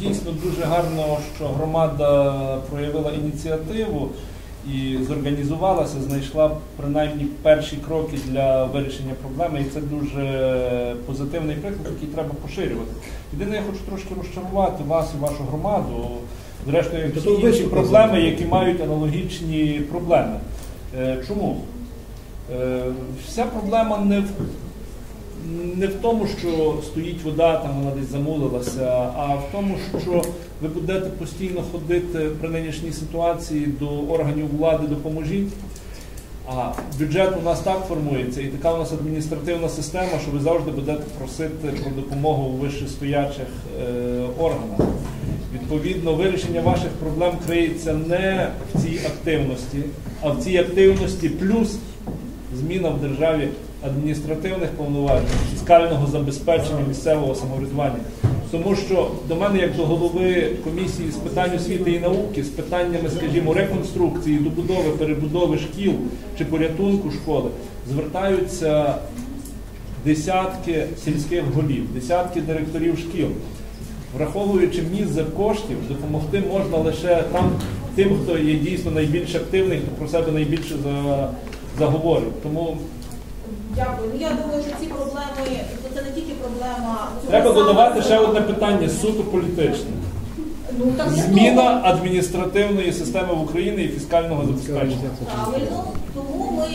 Дійсно дуже гарно, що громада проявила ініціативу і зорганізувалася, знайшла принаймні перші кроки для вирішення проблеми, і це дуже позитивний приклад, який треба поширювати. Єдине, я хочу трошки розчарувати вас і вашу громаду, зрештою, як всі інші проблеми, які мають аналогічні проблеми. Е, Чому? Е, Вся проблема не в не в тому, що стоїть вода, там вона десь замулилася, а в тому, що ви будете постійно ходити при нинішній ситуації до органів влади, допоможіть. А бюджет у нас так формується, і така у нас адміністративна система, що ви завжди будете просити про допомогу у вищестоячих е, органах. Відповідно, вирішення ваших проблем криється не в цій активності, а в цій активності плюс зміна в державі адміністративних повноважень, фіскального забезпечення місцевого самоврядування. Тому що до мене, як до голови комісії з питань освіти і науки, з питаннями, скажімо, реконструкції, добудови, перебудови шкіл чи порятунку школи, звертаються десятки сільських голів, десятки директорів шкіл. Враховуючи мізер коштів, допомогти можна лише там тим, хто є дійсно найбільш активний, хто про себе найбільше заговорив. Тому Дякую. Ну я думаю, що ці проблеми то це не тільки проблема цього треба саме додавати ще одне питання суто політичне. Ну так для Зміна адміністративної системи в Україні і фіскального забезпечення. правильно, тому ми